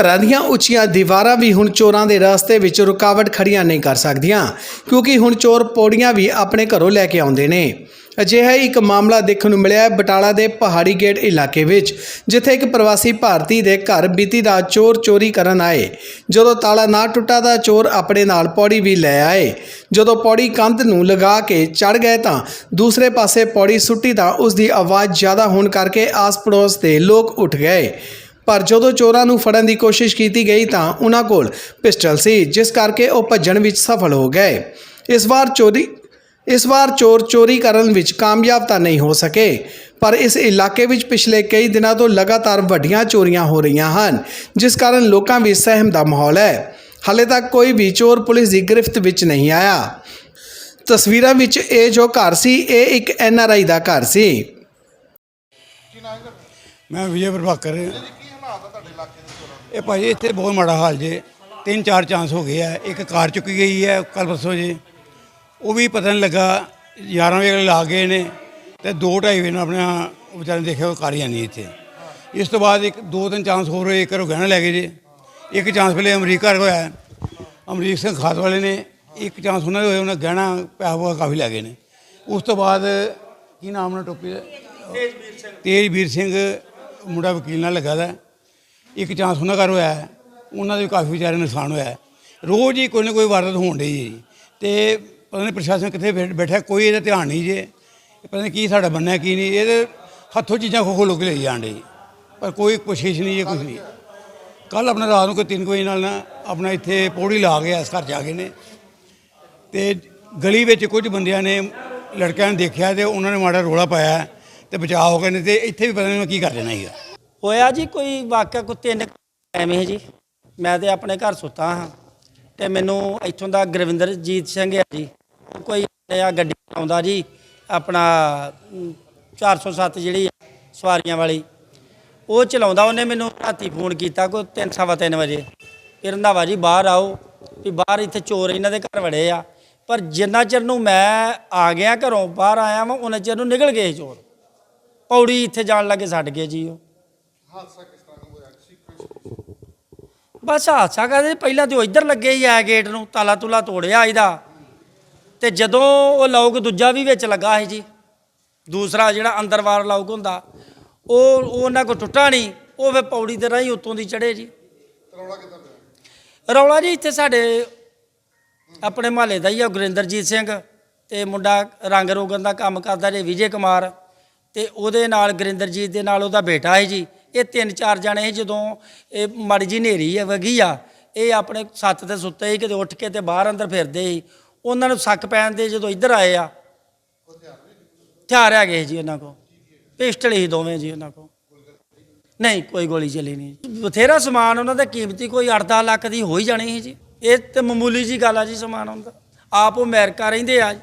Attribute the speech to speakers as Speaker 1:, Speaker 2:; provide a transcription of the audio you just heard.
Speaker 1: ਘਰਾਂ ਦੀਆਂ ਉੱਚੀਆਂ ਦੀਵਾਰਾਂ ਵੀ ਹੁਣ ਚੋਰਾਂ ਦੇ ਰਸਤੇ ਵਿੱਚ ਰੁਕਾਵਟ ਖੜੀਆਂ ਨਹੀਂ ਕਰ ਸਕਦੀਆਂ, ਕਿਉਂਕਿ ਹੁਣ ਚੋਰ ਪੌੜੀਆਂ ਵੀ ਆਪਣੇ ਘਰੋਂ ਲੈ ਕੇ ਆਉਂਦੇ ਨੇ। ਅਜਿਹਾ ਹੀ ਇੱਕ ਮਾਮਲਾ ਦੇਖਣ ਨੂੰ ਮਿਲਿਆ ਹੈ ਬਟਾਲਾ ਦੇ ਪਹਾੜੀ ਗੇਟ ਇਲਾਕੇ ਵਿੱਚ, ਜਿੱਥੇ ਇੱਕ ਪ੍ਰਵਾਸੀ ਭਾਰਤੀ ਦੇ ਘਰ ਬੀਤੀ ਰਾਤ ਚੋਰ ਚੋਰੀ ਕਰਨ ਆਏ। ਜਦੋਂ ਤਾਲਾ ਨਾ ਟੁੱਟਾ ਤਾਂ ਚੋਰ ਆਪਣੇ ਨਾਲ ਪੌੜੀ ਵੀ ਲੈ ਆਏ। ਜਦੋਂ ਪੌੜੀ ਕੰਧ ਨੂੰ ਲਗਾ ਕੇ ਚੜ ਗਏ ਤਾਂ ਦੂਸਰੇ ਪਾਸੇ ਪੌੜੀ ਸੁੱਟੀ ਤਾਂ ਉਸ ਦੀ ਆਵਾਜ਼ ਜ਼ਿਆਦਾ ਹੋਣ ਕਰਕੇ ਆਸ-ਪੜੋਸ ਦੇ ਲੋਕ ਉੱਠ ਗਏ। ਪਰ ਜਦੋਂ ਚੋਰਾਂ ਨੂੰ ਫੜਨ ਦੀ ਕੋਸ਼ਿਸ਼ ਕੀਤੀ ਗਈ ਤਾਂ ਉਹਨਾਂ ਕੋਲ ਪਿਸਟਲ ਸੀ ਜਿਸ ਕਰਕੇ ਉਹ ਭੱਜਣ ਵਿੱਚ ਸਫਲ ਹੋ ਗਏ। ਇਸ ਵਾਰ ਚੋਰੀ ਇਸ ਵਾਰ ਚੋਰ ਚੋਰੀ ਕਰਨ ਵਿੱਚ ਕਾਮਯਾਬ ਤਾਂ ਨਹੀਂ ਹੋ ਸਕੇ ਪਰ ਇਸ ਇਲਾਕੇ ਵਿੱਚ ਪਿਛਲੇ ਕਈ ਦਿਨਾਂ ਤੋਂ ਲਗਾਤਾਰ ਵੱਡੀਆਂ ਚੋਰੀਆਂ ਹੋ ਰਹੀਆਂ ਹਨ ਜਿਸ ਕਾਰਨ ਲੋਕਾਂ ਵਿੱਚ ਸਹਿਮ ਦਾ ਮਾਹੌਲ ਹੈ। ਹਾਲੇ ਤੱਕ ਕੋਈ ਵੀ ਚੋਰ ਪੁਲਿਸ ਦੀ ਗ੍ਰਿਫਤ ਵਿੱਚ ਨਹੀਂ ਆਇਆ। ਤਸਵੀਰਾਂ ਵਿੱਚ ਇਹ ਜੋ ਘਰ ਸੀ ਇਹ ਇੱਕ ਐਨ ਆਰ ਆਈ ਦਾ ਘਰ ਸੀ।
Speaker 2: ਮੈਂ ਵਿਜੇ ਪ੍ਰਭਾਕਰ। ਇਹ ਭਾਜੀ ਇੱਥੇ ਬਹੁਤ ਮਾੜਾ ਹਾਲ ਜੇ। ਤਿੰਨ ਚਾਰ ਚਾਂਸ ਹੋ ਗਏ ਆ। ਇੱਕ ਕਾਰ ਚੁੱਕੀ ਗਈ ਹੈ ਕੱਲ ਪਰਸੋਂ ਜੇ। ਉਹ ਵੀ ਪਤਾ ਨਹੀਂ ਲੱਗਾ 11 ਵਜੇ ਲਾ ਗਏ ਨੇ ਤੇ 2:30 ਵਜੇ ਨਾਲ ਆਪਣਾ ਵਿਚਾਰੇ ਨੇ ਦੇਖਿਆ ਉਹ ਕਾਰ ਹੀ ਨਹੀਂ ਇੱਥੇ। ਇਸ ਤੋਂ ਬਾਅਦ ਇੱਕ ਦੋ ਤਿੰਨ ਚਾਂਸ ਹੋਰ ਹੋਏ ਇੱਕ ਘਰੋਂ ਗਹਿਣਾ ਲੈ ਗਏ ਜੇ। ਇੱਕ ਚਾਂਸ ਪਹਿਲੇ ਅਮਰੀਕਾ ਹੋਇਆ। ਅਮਰੀਕ ਸਿੰਘ ਖਾਤ ਵਾਲੇ ਨੇ। ਇੱਕ ਚਾਂਸ ਉਹਨਾਂ ਦੇ ਹੋਏ ਉਹਨਾਂ ਗਹਿਣਾ ਪੈਸਾ ਪੂਸਾ ਕਾਫੀ ਲੈ ਗਏ ਨੇ। ਉਸ ਤੋਂ ਬਾਅਦ ਕੀ ਨਾਮ ਉਹਨਾਂ ਟੋਪੀ ਤੇਜਵੀਰ ਸਿੰਘ। ਤੇਜਵੀਰ ਸਿੰਘ ਮੁੰਡਾ ਵਕੀਲ ਨਾਲ ਲੱਗਾ ਦਾ। ਇੱਕ ਚਾਂਸ ਉਹਨਾਂ ਘਰ ਹੋਇਆ ਹੈ। ਉਹਨਾਂ ਦੇ ਵੀ ਕਾਫੀ ਵਿਚਾਰੇ ਨੁਕਸਾਨ ਹੋਇਆ ਹੈ। ਰੋਜ਼ ਹੀ ਕੋਈ ਨਾ ਕੋਈ ਵਾਰਦਾਤ ਹੋਣ ਡਈ ਹੈ ਜੀ। ਤੇ ਪਤਾ ਨਹੀਂ ਪ੍ਰਸ਼ਾਸਨ ਕਿੱਥੇ ਬੈਠ- ਬੈਠਾ, ਕੋਈ ਇਹਦਾ ਧਿਆਨ ਨਹੀਂ ਜੇ। ਪਤਾ ਨਹੀਂ ਕੀ ਸਾਡਾ ਬੰਨਾ ਕੀ ਨਹੀਂ। ਇਹਦੇ ਹੱਥੋਂ ਚੀਜ਼ਾਂ ਖੋ ਖੋ ਲੋਕ ਲਈ ਜਾਣ ਡਈ। ਪਰ ਕੋਈ ਕੋਸ਼ਿਸ਼ ਨਹੀਂ ਜੇ ਕੁਝ ਨਹੀਂ। ਕੱਲ ਆਪਣਾ ਰਾਤ ਨੂੰ ਕੋਈ 3 ਵਜੇ ਨਾਲ ਨਾ ਆਪਣਾ ਇੱਥੇ ਪੌੜੀ ਲਾ ਕੇ ਇਸ ਘਰ ਜਾ ਕੇ ਨੇ। ਤੇ ਗਲੀ ਵਿੱਚ ਕੁਝ ਬੰਦਿਆਂ ਨੇ ਲੜਕਿਆਂ ਨੂੰ ਦੇਖਿਆ ਤੇ ਉਹਨਾਂ ਨੇ ਮਾੜਾ ਰੋਲਾ ਪਾਇਆ ਤੇ ਬਚਾਅ ਹੋ ਗਏ ਨੇ ਤੇ ਇੱਥੇ ਵੀ ਪਤਾ ਨਹੀਂ ਮੈਂ ਕੀ ਕਰ ਦੇਣਾ ਸੀਗਾ।
Speaker 3: ਹੋਇਆ ਜੀ ਕੋਈ ਵਾਕਿਆ ਕੋਈ ਤਿੰਨ ਐਵੇਂ ਜੀ। ਮੈਂ ਤੇ ਆਪਣੇ ਘਰ ਸੁੱਤਾ ਹਾਂ ਤੇ ਮੈਨੂੰ ਇੱਥੋਂ ਦਾ ਗੁਰਵਿੰਦਰਜੀਤ ਸਿੰਘ ਹੈ ਜੀ। ਕੋਈ ਆ ਗੱਡੀ ਆਉਂਦਾ ਜੀ ਆਪਣਾ ਅਮ, 407 ਜਿਹੜੀ ਸਵਾਰੀਆਂ ਵਾਲੀ। ਉਹ ਚਲਾਉਂਦਾ ਉਹਨੇ ਮੈਨੂੰ ਰਾਤੀ ਫੋਨ ਕੀਤਾ ਕੋਈ ਤਿੰਨ ਸਵਾ ਤਿੰਨ ਵਜੇ। ਫਿਰ ਰੰਧਾਵਾ ਜੀ ਬਾਹਰ ਆਓ ਵੀ ਬਾਹਰ ਇੱਥੇ ਚੋਰ ਇਹਨਾਂ ਦੇ ਘਰ ਵੜੇ ਆ। ਪਰ ਜਿੰਨਾ ਚਿਰ ਨੂੰ ਮੈਂ ਆ ਗਿਆ ਘਰੋਂ ਬਾਹਰ ਆਇਆ ਵਾਂ ਉਹਨਾਂ ਚਿਰ ਨੂੰ ਨਿਕਲ ਗਏ ਚੋਰ। ਪੌੜੀ ਇੱਥੇ ਜਾਣ ਲੱਗੇ ਛੱਡ ਗਏ ਜੀ ਉਹ। ਬਸ ਹਾਦਸਾ ਕਹਦੇ ਪਹਿਲਾਂ ਤੇ ਉਹ ਇੱਧਰ ਲੱਗੇ ਹੀ ਆ ਗੇਟ ਨੂੰ ਤਾਲਾ ਤੁਲਾ ਤੋੜਿਆ ਇਹਦਾ। ਤੇ ਜਦੋਂ ਉਹ ਲੋਕ ਦੂਜਾ ਵੀ ਵਿੱਚ ਲੱਗਾ ਸੀ ਜੀ ਦੂਸਰਾ ਜਿਹੜਾ ਅੰਦਰਵਾਰ ਲੋਕ ਹੁੰਦਾ ਉਹ ਉਹ ਉਹਨਾਂ ਕੋ ਟੁੱਟਾ ਨਹੀਂ ਉਹ ਫੇ ਪੌੜੀ ਦੇ ਰਾਹੀਂ ਉੱਤੋਂ ਦੀ ਚੜੇ ਜੀ। ਰੌਲਾ ਜੀ ਇੱਥੇ ਸਾਡੇ ਆਪਣੇ ਮਹੱਲੇ ਦਾ ਹੀ ਆ ਗੁਰਿੰਦਰਜੀਤ ਸਿੰਘ ਤੇ ਮੁੰਡਾ ਰੰਗ ਰੋਗਨ ਦਾ ਕੰਮ ਕਰਦਾ ਜੇ ਵਿਜੇ ਕੁਮਾਰ। ਤੇ ਉਹਦੇ ਨਾਲ ਗੁਰਿੰਦਰਜੀਤ ਦੇ ਨਾਲ ਉਹਦਾ ਬੇਟਾ ਹੈ ਜੀ। ਇਹ ਤਿੰਨ ਚਾਰ ਜਣੇ ਸੀ ਜਦੋਂ ਇਹ ਮਾੜੀ ਜੀ ਹਨੇਰੀ ਹੈ ਵਗੀ ਆ, ਇਹ ਆਪਣੇ ਛੱਤ ਤੇ ਸੁੱਤੇ ਸੀ, ਕਿਤੇ ਉੱਠ ਕੇ ਤੇ ਬਾਹਰ ਅੰਦਰ ਫਿਰਦੇ ਸੀ। ਉਹਨਾਂ ਨੂੰ ਸੱਕ ਪੈਣ ਦੇ ਜਦੋਂ ਇੱਧਰ ਆਏ ਆ, ਹਥਿਆਰ ਹੈਗੇ ਸੀ ਜੀ ਉਹਨਾਂ ਕੋਲ, ਪਿਸਟਲ ਹੀ ਦੋਵੇਂ ਜੀ ਉਹਨਾਂ ਕੋਲ। ਨਹੀਂ, ਕੋਈ ਗੋਲੀ ਚੱਲੀ ਨਹੀਂ ਬਥੇਰਾ ਸਮਾਨ ਉਹਨਾਂ ਦਾ, ਕੀਮਤੀ ਕੋਈ 8-10 ਲੱਖ ਦੀ ਹੋ ਹੀ ਜਾਣੀ ਸੀ ਜੀ। ਇਹ ਤੇ ਮਾਮੂਲੀ ਜੀ ਗੱਲ ਆ ਜੀ ਸਮਾਨ ਹੁੰਦਾ ਆਪ ਉਹ ਅਮਰੀਕਾ ਰਹਿੰਦੇ ਆ।